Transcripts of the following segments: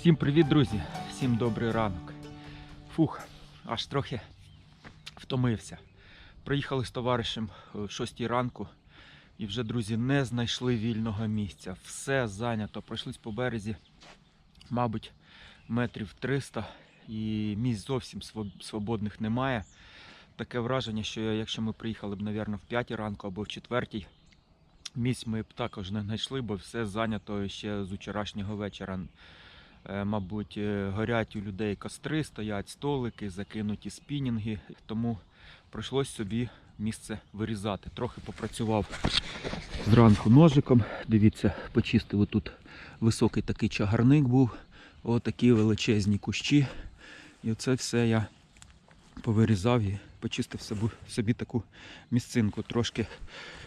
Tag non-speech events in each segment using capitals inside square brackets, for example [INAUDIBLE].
Всім привіт, друзі! Всім добрий ранок. Фух, аж трохи втомився. Приїхали з товаришем о 6 ранку і вже, друзі, не знайшли вільного місця. Все зайнято. Пройшлись по березі, мабуть, метрів 300 і місць зовсім свободних немає. Таке враження, що якщо ми приїхали б, мабуть, в 5 ранку або в 4, місць ми б також не знайшли, бо все зайнято ще з вчорашнього вечора. Е, Мабуть, е, горять у людей костри, стоять столики, закинуті спінінги, тому прийшлось собі місце вирізати. Трохи попрацював зранку ножиком. Дивіться, почистив тут високий такий чагарник був, отакі величезні кущі. І оце все я повирізав і почистив собі, собі таку місцинку. Трошки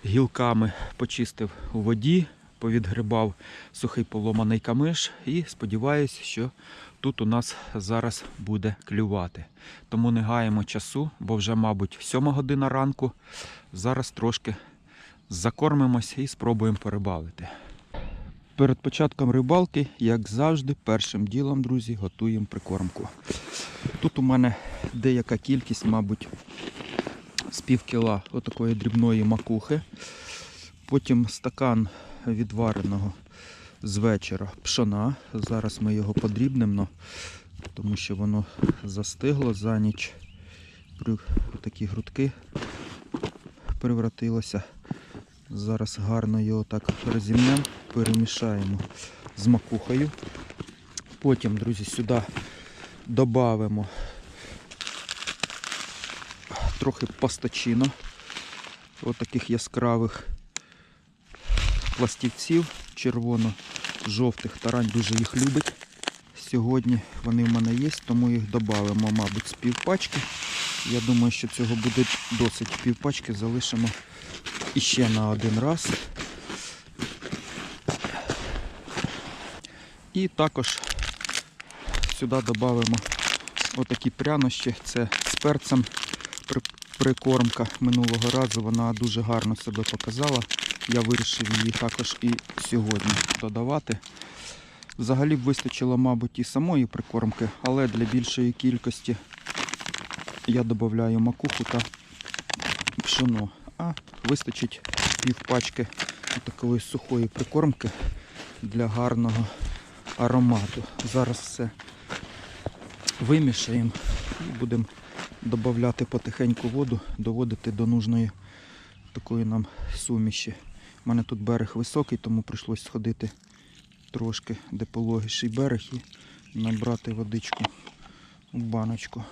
гілками почистив у воді, повідгрибав сухий поломаний камиш і сподіваюся, що тут у нас зараз буде клювати. Тому не гаємо часу, бо вже, мабуть, 7 година ранку. Зараз трошки закормимося і спробуємо порибалити. Перед початком рибалки, як завжди, першим ділом, друзі, готуємо прикормку. Тут у мене деяка кількість, мабуть, з пів кіла отакої дрібної макухи. Потім стакан відвареного з вечора пшона. Зараз ми його подрібнемо, тому що воно застигло за ніч. Такі грудки превратилося. Зараз гарно його так розімнемо, перемішаємо з макухою. Потім, друзі, сюди додамо трохи пастачино. Отаких яскравих пластівців червоно-жовтих. Тарань дуже їх любить. Сьогодні вони в мене є, тому їх додамо, мабуть, з півпачки. Я думаю, що цього буде досить півпачки, залишимо іще на один раз. І також сюди додамо отакі прянощі. Це з перцем прикормка минулого разу. Вона дуже гарно себе показала. Я вирішив її також і сьогодні додавати. Взагалі б вистачило, мабуть, і самої прикормки, але для більшої кількості я додаю макуху та пшено. А вистачить півпачки такої сухої прикормки для гарного аромату. Зараз все вимішаємо і будемо додати потихеньку воду, доводити до нужної такої нам суміші. У мене тут берег високий, тому прийшлось сходити трошки, де пологіший берег і набрати водичку у баночку.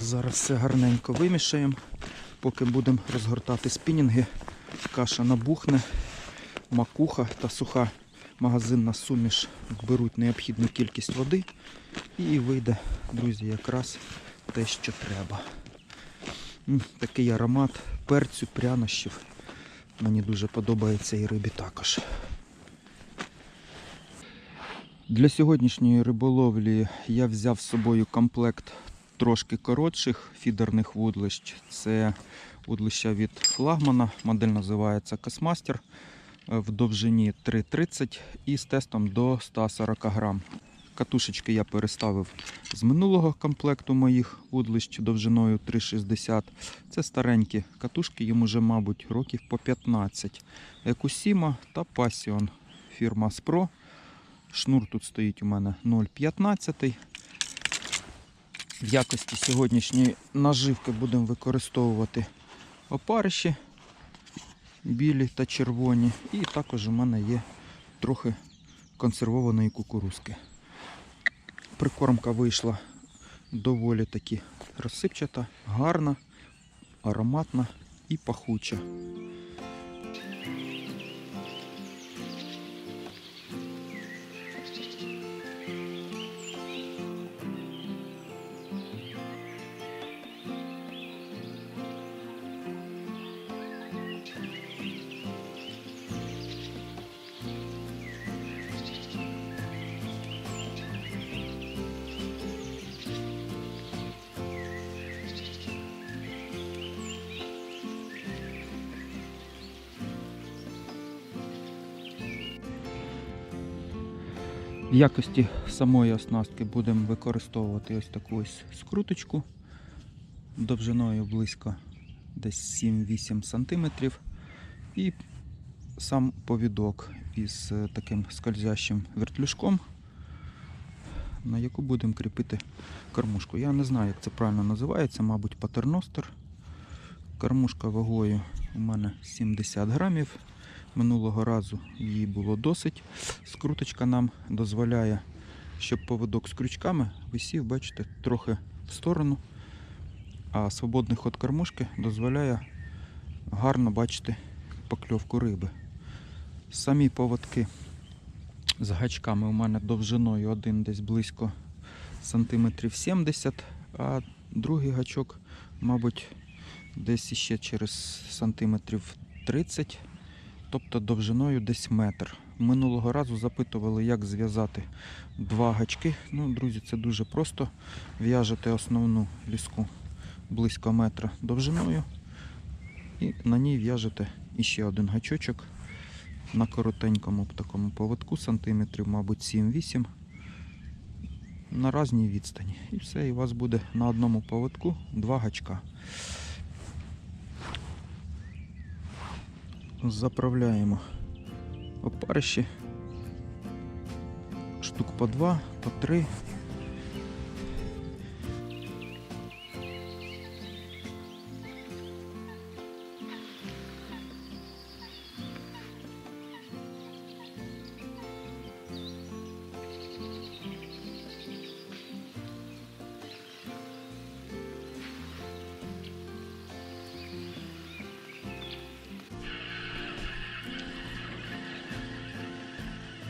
Зараз все гарненько вимішаємо, поки будемо розгортати спінінги. Каша набухне, макуха та суха магазинна суміш беруть необхідну кількість води і вийде, друзі, якраз те, що треба. Такий аромат перцю, прянощів. Мені дуже подобається і рибі також. Для сьогоднішньої риболовлі я взяв з собою комплект трошки коротших фідерних вудлищ. Це вудлища від флагмана, модель називається Космастер в довжині 3,30 і з тестом до 140 грам. Катушечки я переставив з минулого комплекту моїх вудлищ довжиною 3,60. Це старенькі катушки, їм уже, мабуть, років по 15. Екусіма та Passion фірма Spro. Шнур тут стоїть у мене 0,15. В якості сьогоднішньої наживки будемо використовувати опариші білі та червоні. І також у мене є трохи консервованої кукурузки. Прикормка вийшла доволі таки розсипчата, гарна, ароматна і пахуча. В якості самої оснастки будемо використовувати ось таку ось скруточку довжиною близько десь 7-8 см. І сам повідок із е, таким скользящим вертлюжком, на яку будемо кріпити кормушку. Я не знаю, як це правильно називається, мабуть, патерностер. Кормушка вагою у мене 70 грамів. Минулого разу її було досить. Скруточка нам дозволяє, щоб поводок з крючками висів, бачите, трохи в сторону. А свободний ход кормушки дозволяє гарно бачити покльовку риби. Самі поводки з гачками у мене довжиною один десь близько сантиметрів 70, а другий гачок, мабуть, десь іще через сантиметрів 30, тобто довжиною десь метр. Минулого разу запитували, як зв'язати два гачки. Ну, друзі, це дуже просто. В'яжете основну ліску близько метра довжиною і на ній в'яжете іще один гачочок на коротенькому такому поводку, сантиметрів, мабуть, 7-8 на разній відстані. І все, і у вас буде на одному поводку два гачка. Заправляємо опариші штук по два, по три.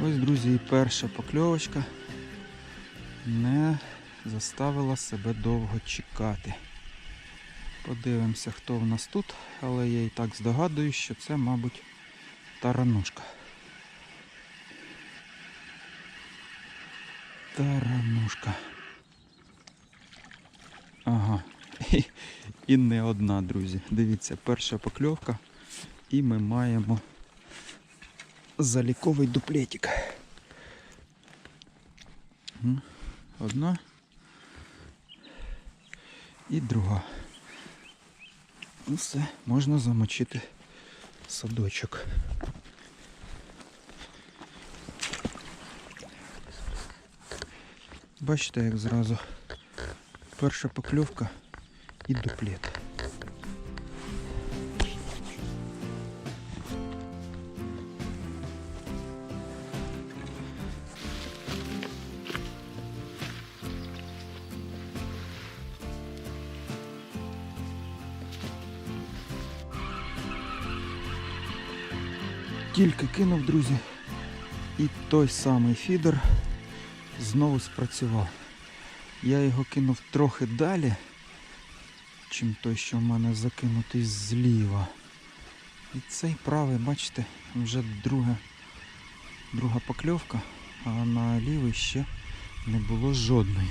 Ось, друзі, і перша покльовочка не заставила себе довго чекати. Подивимося, хто в нас тут, але я і так здогадуюсь, що це, мабуть, таранушка. Таранушка. Ага. І, [LAUGHS] і не одна, друзі. Дивіться, перша покльовка. І ми маємо заліковий дуплетик. Одна і друга. Все, можна замочити садочок. Бачите, як зразу перша покльовка і дуплет. Тільки кинув, друзі, і той самий фідер знову спрацював. Я його кинув трохи далі, чим той, що в мене закинутий зліва. І цей правий, бачите, вже друга, друга покльовка, а на лівий ще не було жодної.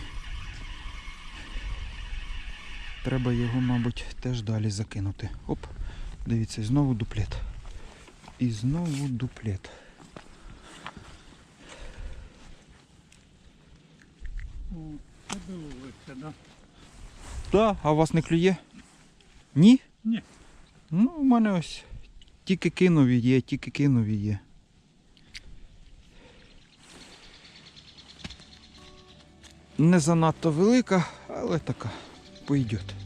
Треба його, мабуть, теж далі закинути. Оп, дивіться, знову дуплет. І знову дуплет. Це було легше, да? Так, а у вас не клює? Ні? Ні. Ну, у мене ось тільки кинув є, тільки кинув є. Не занадто велика, але така пойдет.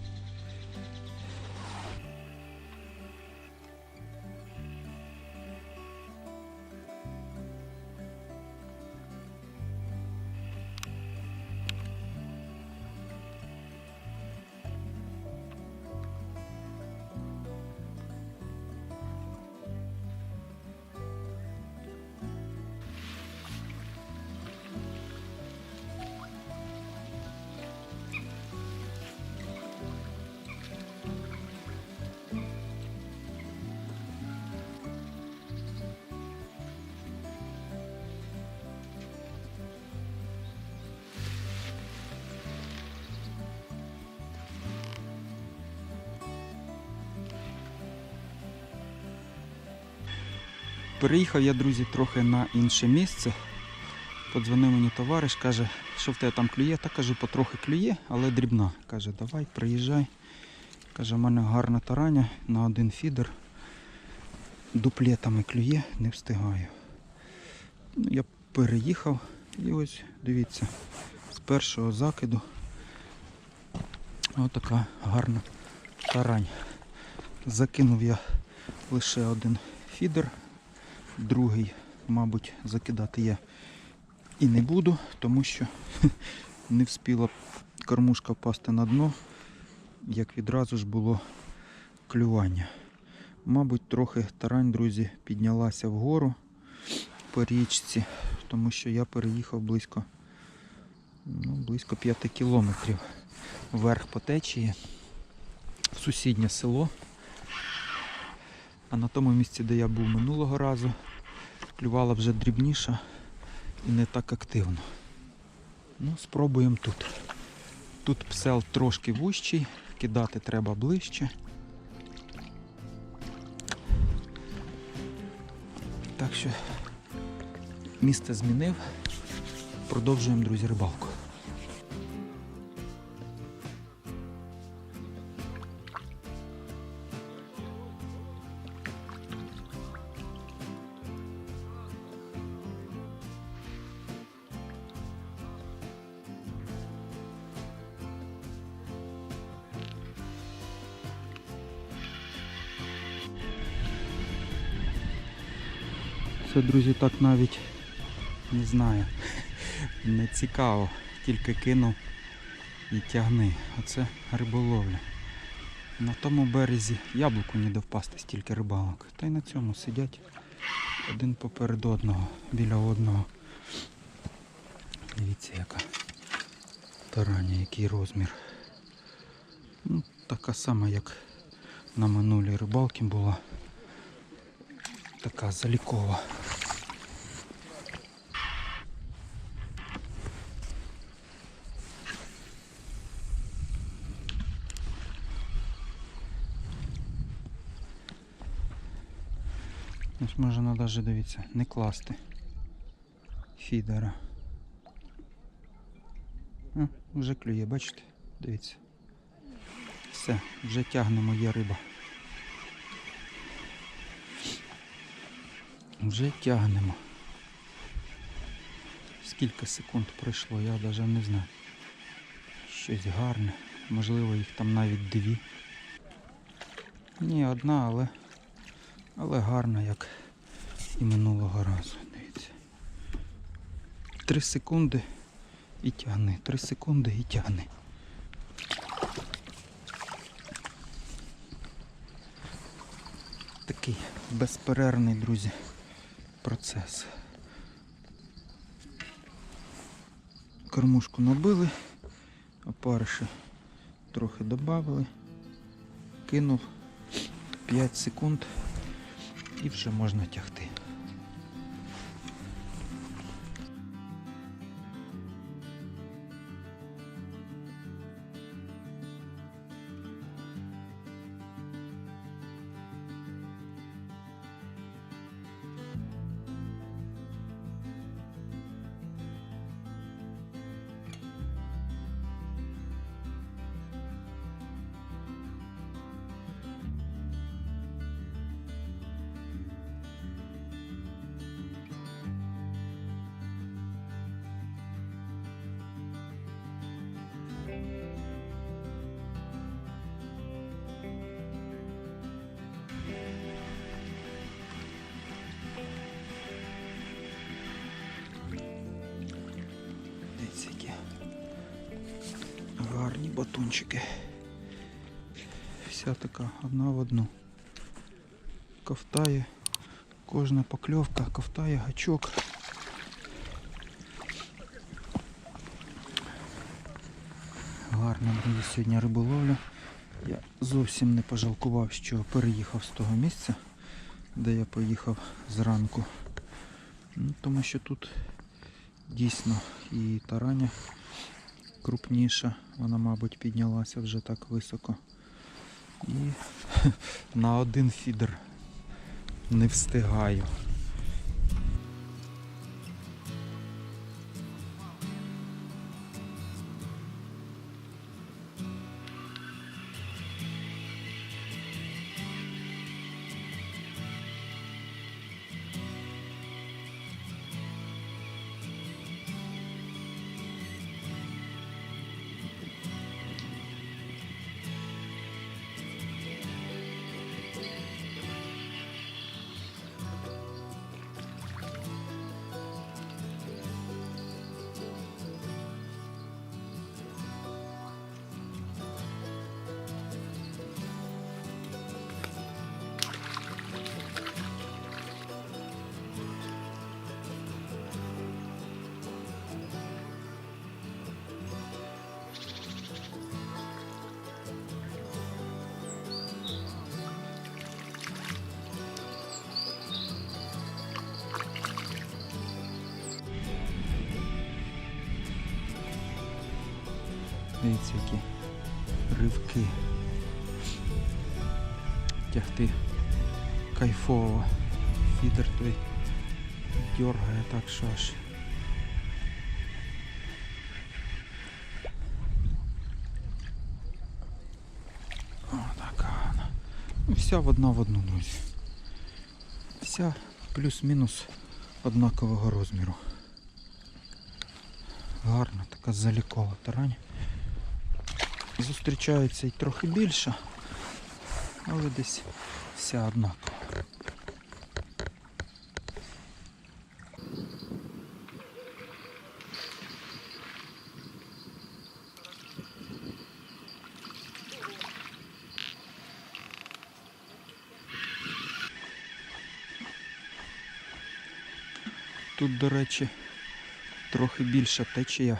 Переїхав я, друзі, трохи на інше місце. Подзвонив мені товариш, каже, що в тебе там клює. Та кажу, потрохи клює, але дрібна. Каже, давай, приїжджай. Каже, в мене гарна тараня на один фідер. Дуплетами клює, не встигаю. Ну, я переїхав і ось дивіться, з першого закиду отака гарна тарань. Закинув я лише один фідер, другий, мабуть, закидати я і не буду, тому що [LAUGHS] не вспіла кормушка впасти на дно, як відразу ж було клювання. Мабуть, трохи тарань, друзі, піднялася вгору по річці, тому що я переїхав близько, ну, близько 5 кілометрів вверх по течії в сусіднє село. А на тому місці, де я був минулого разу, клювала вже дрібніша і не так активно. Ну, спробуємо тут. Тут псел трошки вущий, кидати треба ближче. Так що місце змінив. Продовжуємо, друзі, рибалку. Друзі, так навіть не знаю. Не цікаво. Тільки кинув і тягни. Оце риболовля. На тому березі яблуку ніде впасти стільки рибалок. Та й на цьому сидять один поперед одного, біля одного. Дивіться, яка тараня, який розмір. Ну, така сама, як на минулій рибалці була. Така залікова. Ось можна навіть дивіться, не класти фідера. А, вже клює, бачите? Дивіться. Все, вже тягнемо є риба. Вже тягнемо. Скільки секунд пройшло, я навіть не знаю. Щось гарне. Можливо, їх там навіть дві. Ні, одна, але але гарна, як і минулого разу. Дивіться. Три секунди і тягни. Три секунди і тягни. Такий безперервний, друзі, процес. Кормушку набили, опариші трохи додали, кинув 5 секунд і вже можна тягти. Батончики. Вся така одна в одну. Ковтає. Кожна покльовка ковтає гачок. Гарна, друзі, сьогодні риболовля. Я зовсім не пожалкував, що переїхав з того місця, де я поїхав зранку. Ну, тому що тут дійсно і тараня крупніша, вона, мабуть, піднялася вже так високо. І [LAUGHS] на один фідер не встигаю. Кайфово. Фідер той дергає так, що аж. О, така вона. Ну, вся в одна в одну, друзі. Вся плюс-мінус однакового розміру. Гарна така залікова тарань. Зустрічається і трохи більше, але десь вся однакова. До речі, трохи більша течія,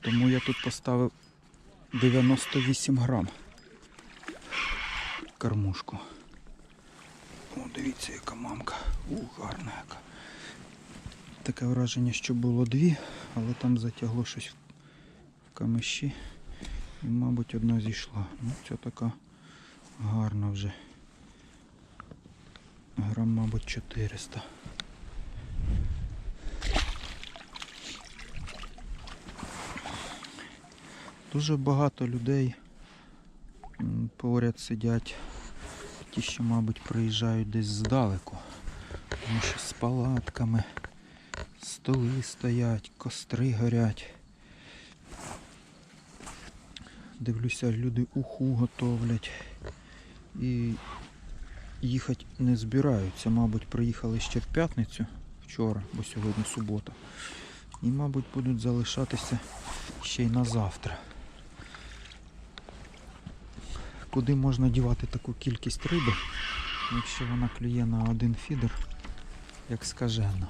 тому я тут поставив 98 грам кормушку. О, дивіться, яка мамка. Ух, гарна яка. Таке враження, що було дві, але там затягло щось в камиші. І, мабуть, одна зійшла. Ну, ця така гарна вже. Грам, мабуть, 400. Дуже багато людей поряд сидять, ті, що, мабуть, приїжджають десь здалеку. Тому що з палатками, столи стоять, костри горять. Дивлюся, люди уху готовлять. І їхати не збираються. Мабуть, приїхали ще в п'ятницю вчора, бо сьогодні субота. І, мабуть, будуть залишатися ще й на завтра. Куди можна дівати таку кількість риби, якщо вона клює на один фідер, як скажено.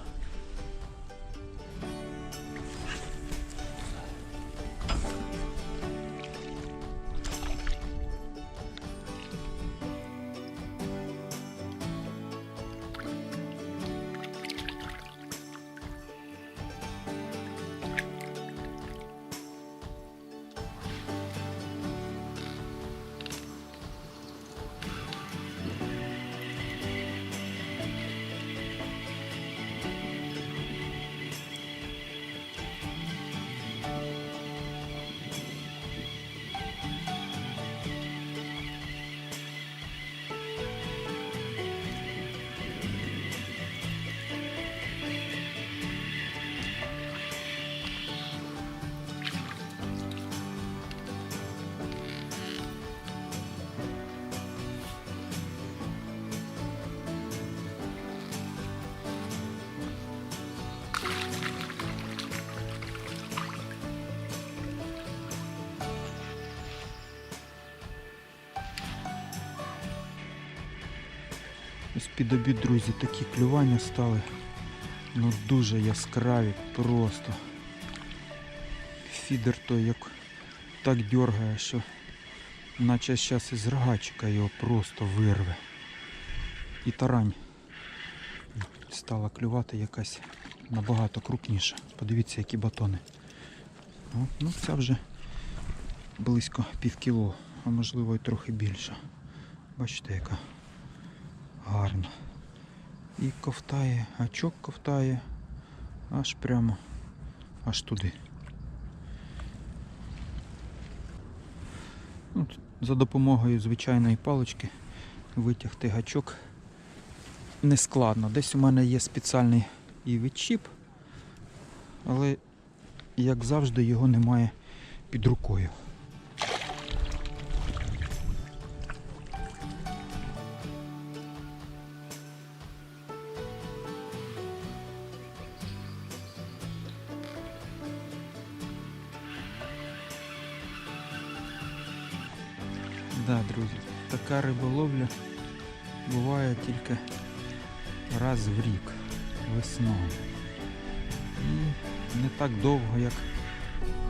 Під обід, друзі, такі клювання стали. Ну дуже яскраві, просто. Фідер той як так дергає, що наче зараз із рогачика його просто вирве. І тарань стала клювати якась набагато крупніша. Подивіться, які батони. О, ну це вже близько пів кіло, а можливо і трохи більше. Бачите, яка гарно. І ковтає, гачок ковтає аж прямо аж туди. Ну, т- за допомогою звичайної палички витягти гачок не складно. Десь у мене є спеціальний і відчіп, але як завжди його немає під рукою. Да, друзі, така риболовля буває тільки раз в рік весною. І не так довго, як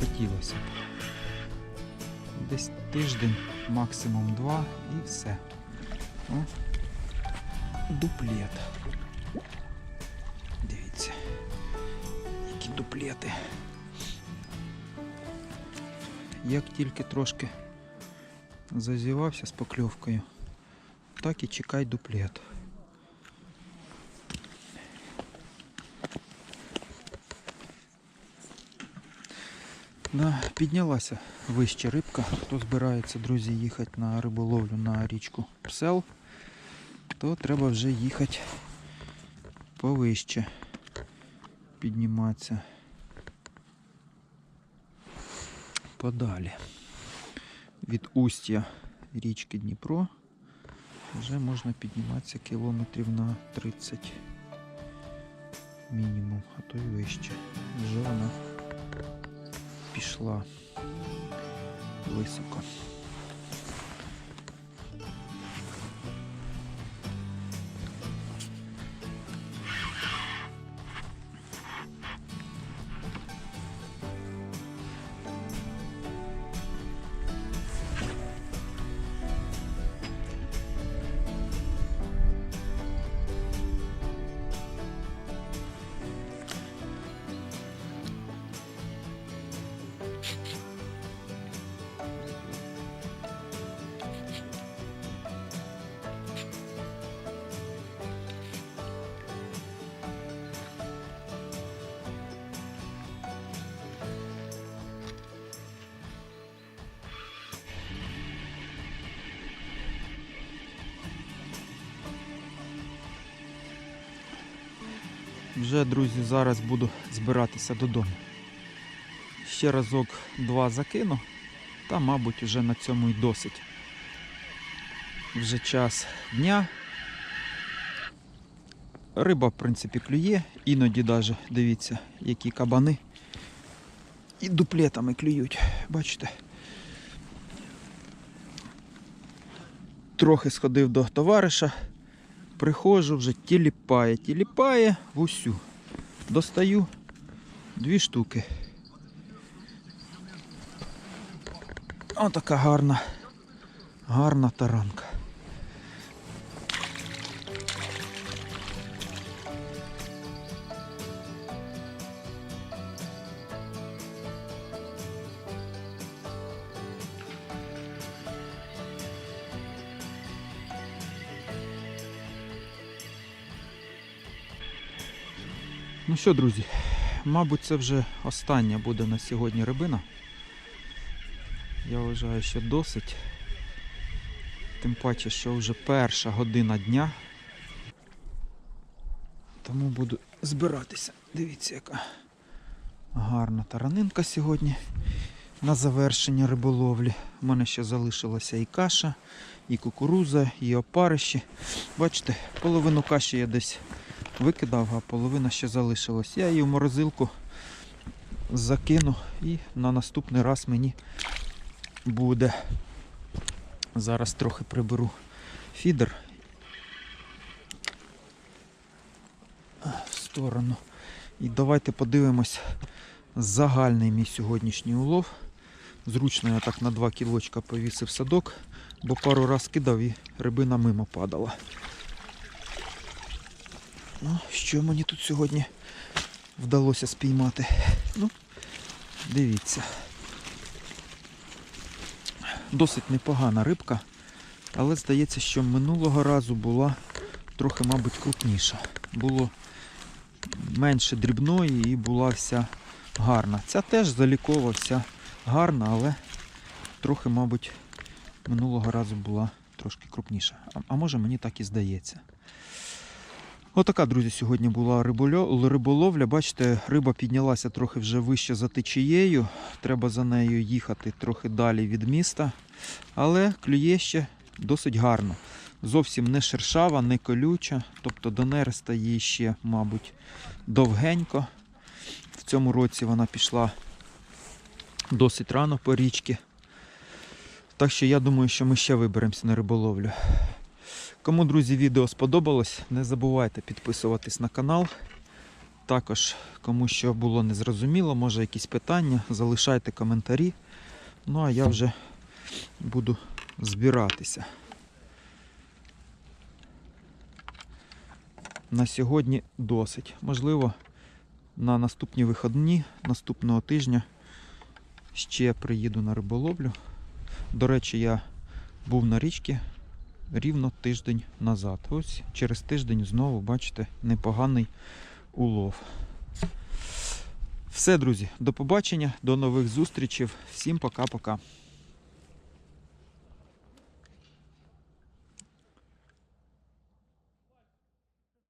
хотілося б. Десь тиждень, максимум два і все. О, дуплет. Дивіться, які дуплети. як тільки трошки зазівався з покльовкою, так і чекай дуплет. Да, піднялася вище рибка. Хто збирається, друзі, їхати на риболовлю на річку Псел, то треба вже їхати повище. Підніматися подалі. Від устя річки Дніпро вже можна підніматися кілометрів на 30 мінімум, а то й вище. Вже вона пішла високо. Вже, друзі, зараз буду збиратися додому. Ще разок два закину, та, мабуть, вже на цьому й досить. Вже час дня. Риба, в принципі, клює, іноді даже, дивіться, які кабани. І дуплетами клюють, бачите. Трохи сходив до товариша, приходжу, вже тіліпає, тіліпає в усю. Достаю дві штуки. Отака гарна, гарна таранка. Ну що, друзі, мабуть, це вже остання буде на сьогодні рибина. Я вважаю, що досить. Тим паче, що вже перша година дня. Тому буду збиратися. Дивіться, яка гарна таранинка сьогодні на завершення риболовлі. У мене ще залишилася і каша, і кукуруза, і опариші. Бачите, половину каші я десь викидав, а половина ще залишилась. Я її в морозилку закину і на наступний раз мені буде. Зараз трохи приберу фідер в сторону. І давайте подивимось загальний мій сьогоднішній улов. Зручно я так на 2 кілочка повісив садок, бо пару раз кидав і рибина мимо падала. Ну, що мені тут сьогодні вдалося спіймати? Ну, дивіться. Досить непогана рибка, але здається, що минулого разу була трохи, мабуть, крупніша. Було менше дрібної і була вся гарна. Ця теж залікова, вся гарна, але трохи, мабуть, минулого разу була трошки крупніша. А, а може мені так і здається. Отака, друзі, сьогодні була риболовля. Бачите, риба піднялася трохи вже вище за течією. Треба за нею їхати трохи далі від міста. Але клює ще досить гарно. Зовсім не шершава, не колюча. Тобто до нереста їй ще, мабуть, довгенько. В цьому році вона пішла досить рано по річці. Так що я думаю, що ми ще виберемося на риболовлю. Кому, друзі, відео сподобалось, не забувайте підписуватись на канал. Також, кому що було незрозуміло, може якісь питання, залишайте коментарі. Ну а я вже буду збиратися. На сьогодні досить. Можливо, на наступні вихідні наступного тижня ще приїду на риболовлю. До речі, я був на річці рівно тиждень назад. Ось через тиждень знову, бачите, непоганий улов. Все, друзі, до побачення, до нових зустрічей. Всім пока-пока.